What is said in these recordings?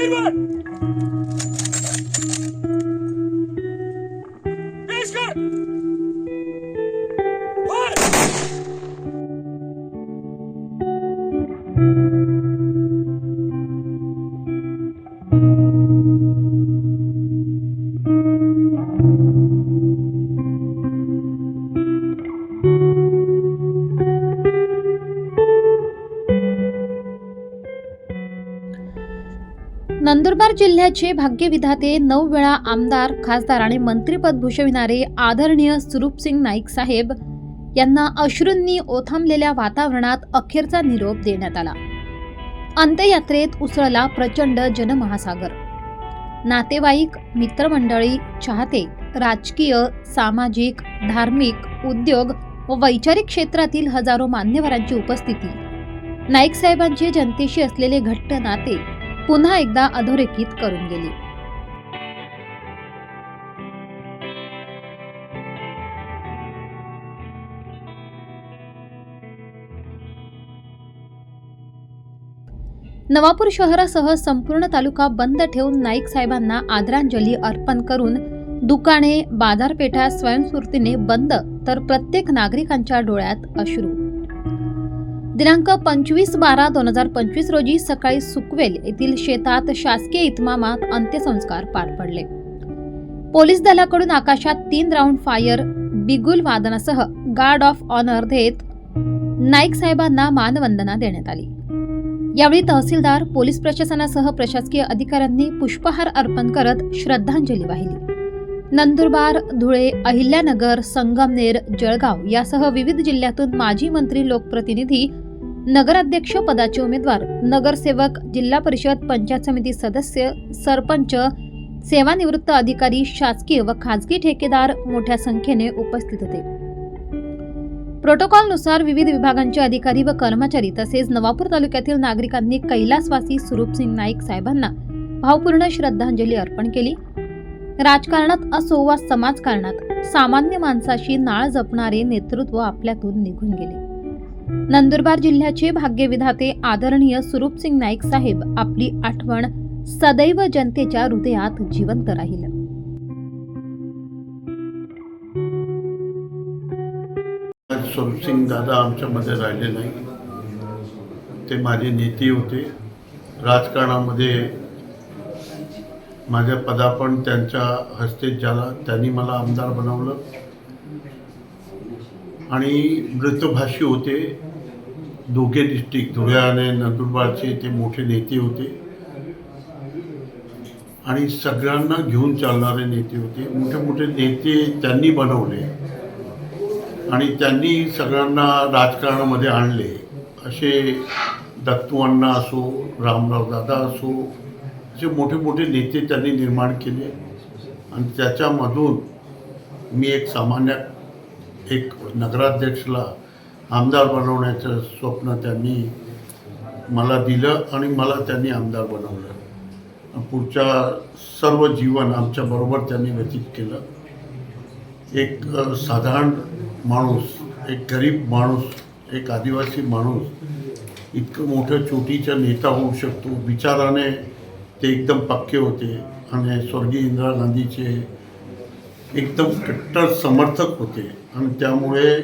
Speedrun! Nandurbar जिल्ह्याचे भाग्यविधाते नऊ वेळा आमदार खासदार आणि मंत्रीपद भूषविणारे आदरणीय सुरूपसिंग नाईक साहेब यांना अश्रूंनी ओथांबलेल्या वातावरणात अखेरचा निरोप देण्यात आला. अंत्ययात्रेत उसळला प्रचंड जनमहासागर. नातेवाईक मित्रमंडळी चाहते राजकीय सामाजिक धार्मिक उद्योग व वैचारिक क्षेत्रातील हजारो मान्यवरांची उपस्थिती. नाईक साहेबांचे जनतेशी असलेले घट्ट नाते पुन्हा एकदा अधोरेखित करून गेली. नवापूर शहरासह संपूर्ण तालुका बंद ठेवून नाईक साहेबांना आदरांजली अर्पण करून दुकाने बाजारपेठा स्वयंस्फूर्तीने बंद तर प्रत्येक नागरिकांच्या डोळ्यात अश्रू. दिनांक पंचवीस बारा दोन हजार पंचवीस रोजी सकाळी सुकवेल येथील शेतात शासकीय इतमामात अंत्यसंस्कार पार पडले. पोलीस दलाकडून आकाशात तीन राऊंड फायर बिगुल वादनासह गार्ड ऑफ ऑनर देत नाईक साहेबांना मानवंदना देण्यात आली. यावेळी तहसीलदार पोलीस प्रशासनासह प्रशासकीय अधिकाऱ्यांनी पुष्पहार अर्पण करत श्रद्धांजली वाहिली. नंदुरबार धुळे अहिल्यानगर संगमनेर जळगाव यासह विविध जिल्ह्यातून माजी मंत्री लोकप्रतिनिधी नगराध्यक्ष पदाचे उमेदवार नगरसेवक जिल्हा परिषद पंचायत समिती सदस्य सरपंच सेवानिवृत्त अधिकारी शासकीय व खाजगी ठेकेदार मोठ्या संख्येने उपस्थित होते. प्रोटोकॉलनुसार विविध विभागांचे अधिकारी व कर्मचारी तसेच नवापूर तालुक्यातील नागरिकांनी कैलासवासी सुरूपसिंग नाईक साहेबांना भावपूर्ण श्रद्धांजली अर्पण केली. राजकारणात असो वा समाजकारणात सामान्य माणसाशी नाळ जपणारे नेतृत्व आपल्यातून निघून गेले. नंदुरबार जिल्ह्याचे भाग्यविधाते आदरणीय सुरूपसिंग नाईक साहेब आपली आठवण सदैव जनतेच्या हृदयात जिवंत राहील. स्वरूपसिंग दादा आमच्यामध्ये राहिले नाही. ते माझे नेते होते. राजकारणामध्ये माझ्या पदार्पण त्यांच्या हस्तेच झाला त्यांनी मला आमदार बनवलं. आणि मृतभाषी होते. दोघे डिस्ट्रिक्ट धुळे आणि नंदुरबारचे ते मोठे नेते होते. आणि सगळ्यांना घेऊन चालणारे नेते होते. मोठे मोठे नेते त्यांनी बनवले. आणि त्यांनी सगळ्यांना राजकारणामध्ये आणले. असे दत्तूअण्णा असो रामराव दादा असो असे मोठे मोठे नेते त्यांनी निर्माण केले. आणि त्याच्यामधून मी एक सामान्य एक नगराध्यक्षला आमदार बनवण्याचं स्वप्न त्यांनी मला दिलं आणि मला त्यांनी आमदार बनवलं. पुढच्या सर्व जीवन आमच्याबरोबर त्यांनी व्यतीत केलं. एक साधारण माणूस एक गरीब माणूस एक आदिवासी माणूस इतकं मोठं चोटीचा नेता होऊ शकतो. विचाराने ते एकदम पक्के होते. आणि स्वर्गीय इंदिरा गांधीचे एकदम कट्टर समर्थक होते. आणि त्यामुळे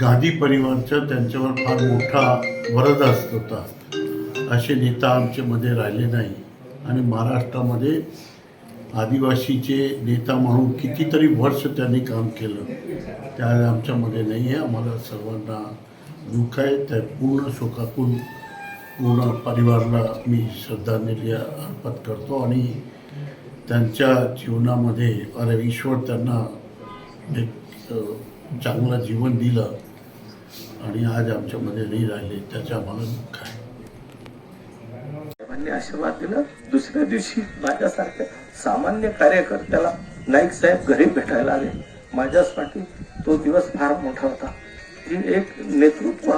गांधी परिवारचा त्यांच्यावर फार मोठा वरदहस्त होता. असे नेता आमच्यामध्ये राहिले नाही. आणि महाराष्ट्रामध्ये आदिवासीचे नेता म्हणून कितीतरी वर्ष त्यांनी काम केलं. त्या आमच्यामध्ये नाही आहे आम्हाला सर्वांना दुःख आहे. त्या पूर्ण शोकातून पूर्ण परिवाराला मी श्रद्धांजली अर्पण करतो आणि त्यांच्या जीवनामध्ये अरे ईश्वर त्यांना एक चांगलं जीवन दिलं आणि आज आमच्यामध्ये नाही राहिले त्याच्या आम्हाला दुःख आहे साहेबांनी आशीर्वाद दिला. दुसऱ्या दिवशी माझ्यासारख्या सामान्य कार्यकर्त्याला नाईक साहेब घरी भेटायला आले. माझ्यासाठी तो दिवस फार मोठा होता. ही एक नेतृत्व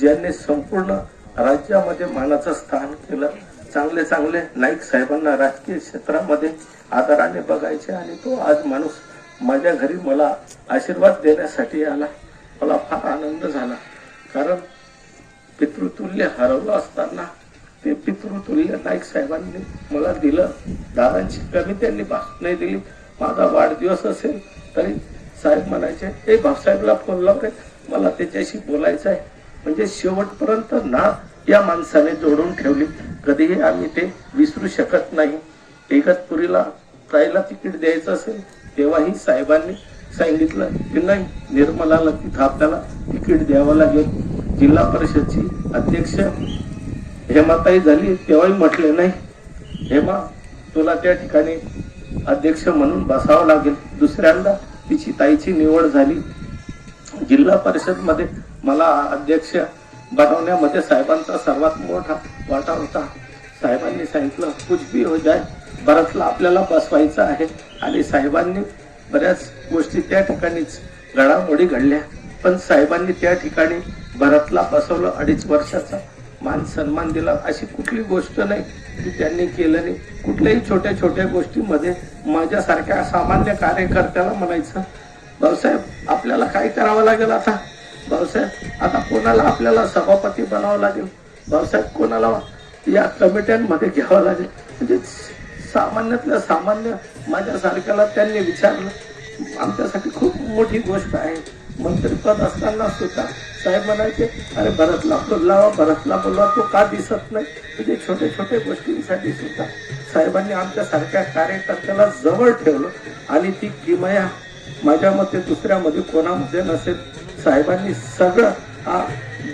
ज्यांनी संपूर्ण राज्यामध्ये मानाचं स्थान केलं चांगले चांगले नाईक साहेबांना राजकीय क्षेत्रामध्ये आदराने बघायचे आणि तो आज माणूस माझ्या घरी मला आशीर्वाद देण्यासाठी आला. मला फार आनंद झाला. कारण पितृतुल्य हरवलं असताना ते पितृतुल्य नाईक साहेबांनी मला दिलं. दादांची कमी त्यांनी भाषण नाही दिली. माझा वाढदिवस असेल तरी साहेब म्हणायचे हे भाऊसाहेबला फोन लाव रे. मला त्याच्याशी बोलायचं आहे म्हणजे शेवटपर्यंत ना या माणसाने जोडून ठेवली. कधीही आम्ही ते विसरू शकत नाही. इगतपुरीला जायला तिकीट द्यायचं असेल तेव्हाही साहेबांनी सांगितलं की नाही निर्मलाला तिथं आपल्याला तिकीट द्यावं लागेल. जिल्हा परिषदची अध्यक्ष हेमाताई झाली तेव्हाही म्हटले नाही. हेमा तुला त्या ठिकाणी अध्यक्ष म्हणून बसावं लागेल. दुसऱ्यांदा तिची ताईची निवड झाली. जिल्हा परिषदमध्ये मला अध्यक्ष बनवण्यामध्ये साहेबांचा सर्वात मोठा वाटा होता. साहेबांनी सांगितलं कुछ भी हो जाय भरतला आपल्याला बसवायचं आहे. आणि साहेबांनी बऱ्याच गोष्टी त्या ठिकाणीच घडामोडी घडल्या. पण साहेबांनी त्या ठिकाणी भरतला बसवलं अडीच वर्षाचा. मान सन्मान दिला. अशी कुठली गोष्ट नाही की त्यांनी केलं नाही. कुठल्याही छोट्या छोट्या गोष्टीमध्ये माझ्यासारख्या सामान्य कार्यकर्त्याला म्हणायचं भाऊसाहेब आपल्याला काय करावं लागेल आता? भाऊसाहेब आता कोणाला आपल्याला सभापती बनावं लागेल? भाऊसाहेब कोणाला या कमिट्यांमध्ये घ्यावं लागेल? म्हणजे सामान्यातल्या सामान्य माझ्यासारख्याला त्यांनी विचारलं. आमच्यासाठी खूप मोठी गोष्ट आहे. मंत्रीपद असताना सुद्धा साहेब म्हणायचे अरे भरतला बोलावा भरतला बोलवा तो का दिसत नाही? म्हणजे छोटे छोटे गोष्टींसाठी सुद्धा साहेबांनी आमच्यासारख्या कार्यकर्त्याला जवळ ठेवलं. आणि ती किमया माझ्या मते दुसऱ्यामध्ये कोणामध्ये नसेल. साहेबांनी सगळं हा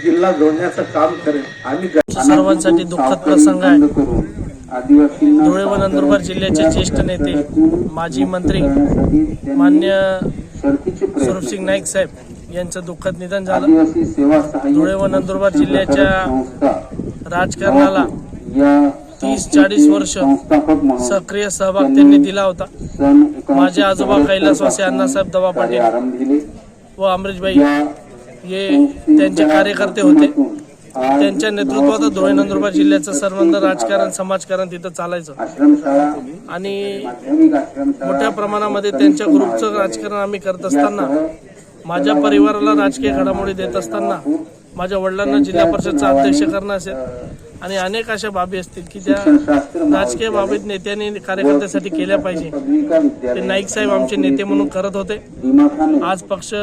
जिल्हा जोडण्याचं काम करेल. आम्ही सर्वांसाठी दुःखद प्रसंग आहे. धुळे व नंदुरबार जिल्ह्याचे ज्येष्ठ नेते माजी मंत्री मान्य स्वरूपसिंग नाईक साहेब यांचं दुःखद निधन झालं. धुळे व नंदुरबार जिल्ह्याच्या राजकारणाला तीस चाळीस वर्ष सक्रिय सहभाग त्यांनी दिला होता. माझे आजोबा कैलासवासी अण्णासाहेब दवा पाटील व अमरीशभाई हे त्यांचे कार्यकर्ते होते. त्यांच्या नेतृत्वात धुळे नंदुरबार जिल्ह्याचं सर्वांना राजकारण समाजकारण तिथं चालायचं. आणि मोठ्या प्रमाणामध्ये त्यांच्या ग्रुपचं राजकारण आम्ही करत असताना माझ्या परिवाराला राजकीय घडामोडी देत असताना माझ्या वडिलांना जिल्हा परिषदचा अध्यक्ष करणं असेल. आणि अनेक अशा बाबी असतील की ज्या राजकीय बाबीत नेत्यांनी कार्यकर्त्यासाठी केल्या पाहिजे. ते नाईक साहेब आमचे नेते म्हणून करत होते. आज पक्ष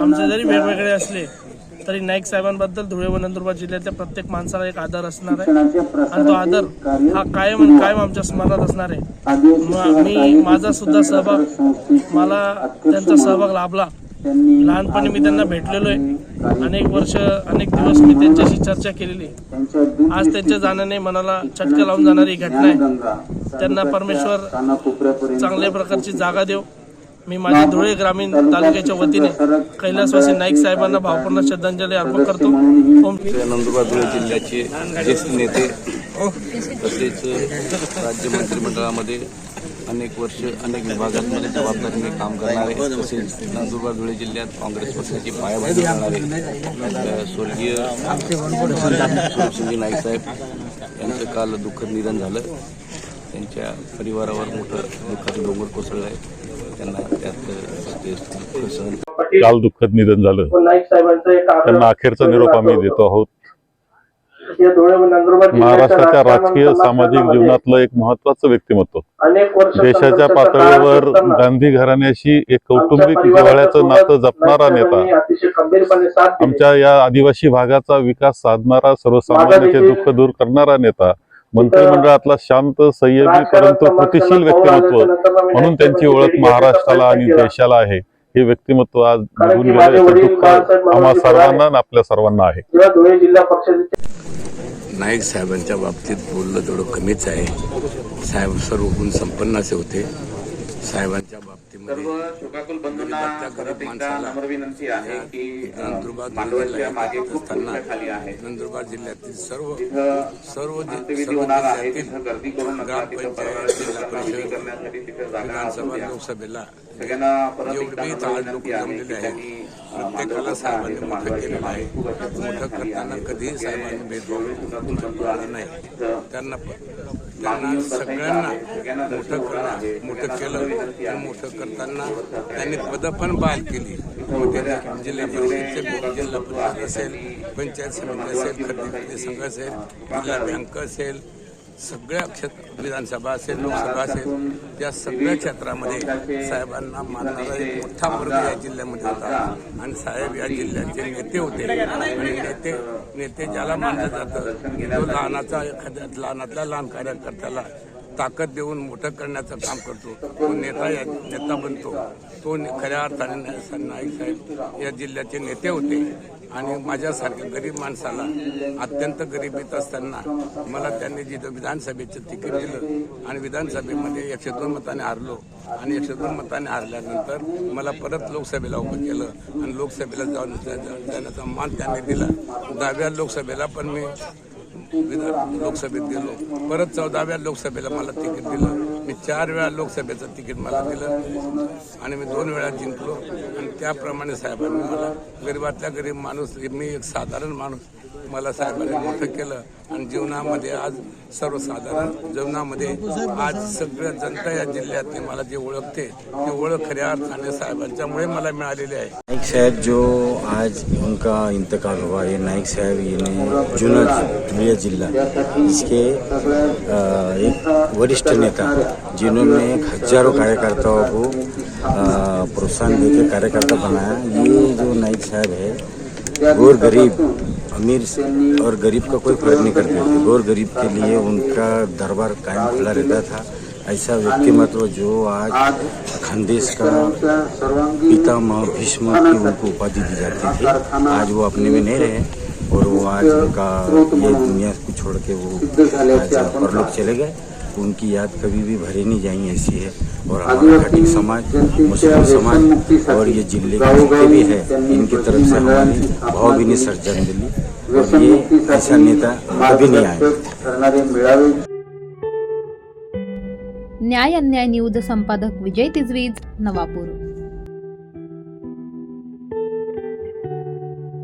आमचे जरी वेगवेगळे असले तरी नाईक साहेबांबद्दल धुळे व नंदुरबार जिल्ह्यातल्या प्रत्येक माणसाला एक आदर असणार आहे. आणि तो आदर हा कायम आणि कायम आमच्या स्मरणात असणार आहे. म- मी माझा सुद्धा सहभाग मला त्यांचा सहभाग लाभला. लहानपणी मी त्यांना भेटलेलो आहे. अनेक वर्ष अनेक दिवस मी त्यांच्याशी चर्चा केलेली. आज त्यांच्या जाण्याने मनाला चटका लावून जाणारी घटना आहे. त्यांना परमेश्वर चांगल्या प्रकारची जागा देव. मी माझ्या धुळे ग्रामीण तालुक्याच्या वतीने कैलासवासी नाईक साहेबांना भावपूर्ण श्रद्धांजली अर्पण करतो. ओम. नंदुरबार धुळे जिल्ह्याचे ज्येष्ठ नेते तसेच राज्य मंत्रिमंडळामध्ये अनेक वर्ष अनेक विभागांमध्ये जबाबदारीने काम करणारे तसेच नंदुरबार धुळे जिल्ह्यात काँग्रेस पक्षाची पायाभरणी करणारे स्वर्गीय नाईक साहेब यांचं काल दुःखद निधन झालं. त्यांच्या परिवारावर मोठं दुःखाचं डोंगर कोसळलं आहे. त्यांना त्यात सहन काल दुःखद निधन झालं. त्यांना अखेरचा निरोप आम्ही देतो आहोत. या धुळे व नंदुरबार जिल्ह्याच्या महाराष्ट्राच्या राजकीय सामाजिक जीवनातलं एक महत्वाचं व्यक्तिमत्व. देशाच्या पातळीवर गांधी घराण्याशी एक कौटुंबिक जिव्हाळ्याचं नातं जपणारा नेता. आमच्या या आदिवासी भागाचा विकास साधणारा सर्वसामान्यांचे दुःख दूर करणारा नेता. मंत्रिमंडळातला शांत संयमी परंतु कृतिशील व्यक्तिमत्व म्हणून त्यांची ओळख महाराष्ट्राला आणि देशाला आहे. हे व्यक्तिमत्व आज निघून आम्हा सर्वांना आणि आपल्या सर्वांना आहे. नाईक साहेबांच्या बाबतीत बोललं तेवढं कमीच आहे. साहेब सर्व गुण संपन्न असे होते. साहेबांच्या बाबतीमध्ये सर्व शोकाकुल बंधूंना परत एकदा नम्र विनंती आहे की मांडवाच्या मागे खूप खाली आहे. नंदुरबार जिल्ह्यातील सर्व सर्व अंत्यविधी होणार आहे. तिथं गर्दी करू नका तिथं करण्यासाठी तिथं जागा लोकसभेला सगळ्यांना परत एकदा नम्र विनंती आहे की त्यांनी, प्रत्येकाला साहेबांनी मोठं केलेलं आहे. मोठं करताना कधीही साहेबांनी भेदभाव केला नाही. त्यांना त्यांना सगळ्यांना मोठं करणं मोठं केलं ते मोठं करताना त्यांनी पदं पण बहाल केली. जिल्हा परिषदचे जिल्हा परिषद असेल पंचायत समिती असेल खरेदी संघ असेल जिल्हा बँक असेल सगळ्या क्षेत्र विधानसभा असेल लोकसभा असेल त्या सगळ्या क्षेत्रामध्ये साहेबांना मानणारा एक मोठा वर्ग या जिल्ह्यामध्ये होता. आणि साहेब या जिल्ह्याचे नेते होते. आणि नेते नेते ज्याला मानलं जातं तो लहानाचा एखाद्या लहानातल्या लहान कार्यकर्त्याला ताकद देऊन मोठं करण्याचं काम करतो. तो नेता या नेता बनतो. तो खऱ्या अर्थाने नाईक साहेब या जिल्ह्याचे नेते होते. आणि माझ्यासारख्या गरीब माणसाला अत्यंत गरिबीत असताना मला त्यांनी जिथं विधानसभेचं तिकीट दिलं आणि विधानसभेमध्ये एकशे दोन मताने हारलो आणि एकशे दोन मताने हारल्यानंतर मला परत लोकसभेला उभं केलं आणि लोकसभेला जाऊन जाण्याचा मान त्यांनी दिला. दहाव्या लोकसभेला पण मी लोकसभेत गेलो. परत चौदाव्या लोकसभेला मला तिकीट दिलं. मी चार वेळा लोकसभेचं तिकीट मला दिलं आणि मी दोन वेळा जिंकलो. आणि त्याप्रमाणे साहेबांनी मला गरिबातल्या गरीब माणूस मी एक साधारण माणूस मला साहेबांनी मोठं केलं आणि जीवनामध्ये आज सर्वसाधारण जीवनामध्ये आज सगळ्या जनता या जिल्ह्यातली मला जे ओळखते ती ओळख खऱ्या अर्थाने साहेबांच्यामुळे मला मिळालेली आहे. नाईक साहेब जो आज उनका इंतकाल हुआ ये नाईक साहेब ये जुना जूना जिल्हा जिला इसके एक वरिष्ठ नेता जिन्होंने हजारों कार्यकर्ताओं को प्रोत्साहन देकर कार्यकर्ता बनाया ये जो नाईक साहब है गोर गरीब अमीर से और गरीब का कोई फ़र्क नहीं करते। थे गोर गरीब के लिए उनका दरबार कायम खुला रहता था। ऐसा व्यक्तिमत्व जो आज खानदेश का पितामह भीष्म की उनको उपाधि दी जाती थी। आज वो अपने में नहीं रहे और वो आज उनका ये दुनिया को छोड़ के वो आज परलोक चले गए। उनकी याद कभी भी भरे नहीं जाएँगी ऐसी है। और हमारा घटिक समाज मुस्लिम समाज और ये ज़िले के जितने भी है इनकी तरफ़ से हमारी भावभीनी श्रद्धांजलि। और ये ऐसा नेता कभी नहीं आए न्याय अन्याय न्यूज़ संपादक विजय तिजवीज नवापूर।